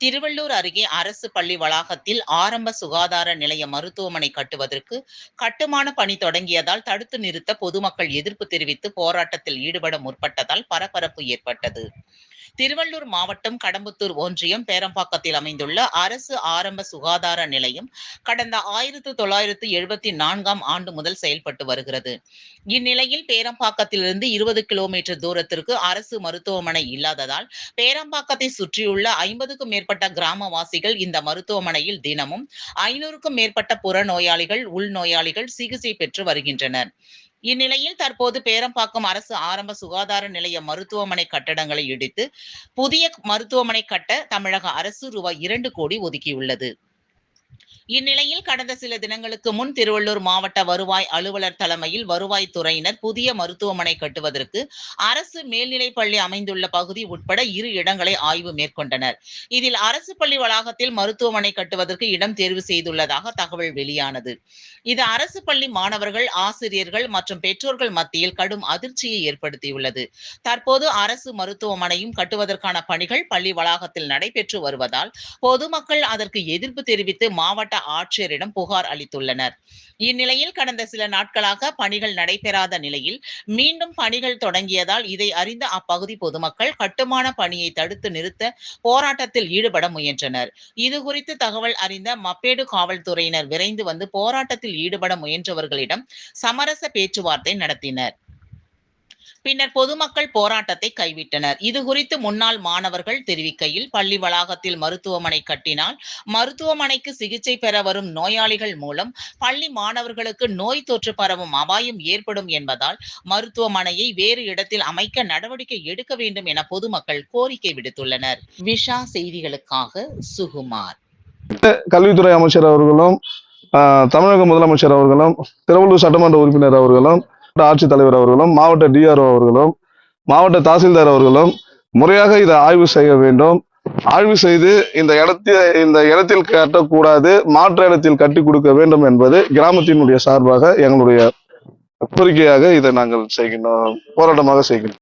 திருவள்ளூர் அருகே அரசு பள்ளி வளாகத்தில் ஆரம்ப சுகாதார நிலைய மருத்துவமனை கட்டுவதற்கு கட்டுமான பணி தொடங்கியதால் தடுத்து நிறுத்த பொதுமக்கள் எதிர்ப்பு தெரிவித்து போராட்டத்தில் ஈடுபட முற்பட்டதால் பரபரப்பு ஏற்பட்டது. திருவள்ளூர் மாவட்டம் கடம்புத்தூர் ஒன்றியம் பேரம்பாக்கத்தில் அமைந்துள்ள அரசு ஆரம்ப சுகாதார நிலையம் கடந்த ஆயிரத்து தொள்ளாயிரத்து எழுபத்தி நான்காம் ஆண்டு முதல் செயல்பட்டு வருகிறது. இந்நிலையில் பேரம்பாக்கத்திலிருந்து இருபது கிலோமீட்டர் தூரத்திற்கு அரசு மருத்துவமனை இல்லாததால் பேரம்பாக்கத்தை சுற்றியுள்ள ஐம்பதுக்கும் மேற்பட்ட கிராமவாசிகள் இந்த மருத்துவமனையில் தினமும் ஐநூறுக்கும் மேற்பட்ட புறநோயாளிகள் உள்நோயாளிகள் சிகிச்சை பெற்று வருகின்றனர். இந்நிலையில் தற்போது பேரம்பாக்கம் அரசு ஆரம்ப சுகாதார நிலைய மருத்துவமனை கட்டடங்களை இடித்து புதிய மருத்துவமனை கட்ட தமிழக அரசு ரூபாய் இரண்டு கோடி ஒதுக்கியுள்ளது. இந்நிலையில் கடந்த சில தினங்களுக்கு முன் திருவள்ளூர் மாவட்ட வருவாய் அலுவலர் தலைமையில் வருவாய் துறையினர் புதிய மருத்துவமனை கட்டுவதற்கு அரசு மேல்நிலைப் பள்ளி அமைந்துள்ள பகுதி உட்பட இரு இடங்களை ஆய்வு மேற்கொண்டனர். இதில் அரசு பள்ளி வளாகத்தில் மருத்துவமனை கட்டுவதற்கு இடம் தேர்வு செய்துள்ளதாக தகவல் வெளியானது. இது அரசு பள்ளி மாணவர்கள் ஆசிரியர்கள் மற்றும் பெற்றோர்கள் மத்தியில் கடும் அதிர்ச்சியை ஏற்படுத்தியுள்ளது. தற்போது அரசு மருத்துவமனையும் கட்டுவதற்கான பணிகள் பள்ளி வளாகத்தில் நடைபெற்று வருவதால் பொதுமக்கள் அதற்கு எதிர்ப்பு தெரிவித்து மாவட்ட ஆட்சியரிடம் புகார் அளித்துள்ளனர். இந்நிலையில் கடந்த சில நாட்களாக பணிகள் நடைபெறாத நிலையில் மீண்டும் பணிகள் தொடங்கியதால் இதை அறிந்த அப்பகுதி பொதுமக்கள் கட்டுமான பணியை தடுத்து நிறுத்த போராட்டத்தில் ஈடுபட முயன்றனர். இது குறித்து தகவல் அறிந்த மப்பேடு காவல்துறையினர் விரைந்து வந்து போராட்டத்தில் ஈடுபட முயன்றவர்களிடம் சமரச பேச்சுவார்த்தை நடத்தினர். பின்னர் பொதுமக்கள் போராட்டத்தை கைவிட்டனர். இது குறித்து முன்னாள் மாணவர்கள் தெரிவிக்கையில் பள்ளி வளாகத்தில் மருத்துவமனை கட்டினால் மருத்துவமனைக்கு சிகிச்சை பெற வரும் நோயாளிகள் மூலம் பள்ளி மாணவர்களுக்கு நோய் தொற்று பரவும் அபாயம் ஏற்படும் என்பதால் மருத்துவமனையை வேறு இடத்தில் அமைக்க நடவடிக்கை எடுக்க வேண்டும் என பொதுமக்கள் கோரிக்கை விடுத்துள்ளனர். விஷா செய்திகளுக்காக சுகுமார். கல்வித்துறை அமைச்சர் அவர்களும் ஆஹ், தமிழக முதலமைச்சர் அவர்களும் திருவள்ளூர் சட்டமன்ற உறுப்பினர் அவர்களும் ஆட்சித்தலைவர் அவர்களும் மாவட்ட டிஆர்ஓ அவர்களும் மாவட்ட தாசில்தார் அவர்களும் முறையாக இதை ஆய்வு செய்ய வேண்டும். ஆய்வு செய்து இந்த இடத்தில் இந்த இடத்தில் கட்டக்கூடாது மாற்று இடத்தில் கட்டி கொடுக்க வேண்டும் என்பது கிராமத்தினுடைய சார்பாக எங்களுடைய கோரிக்கையாக இதை நாங்கள் செய்கின்றோம் போராட்டமாக செய்கின்றோம்.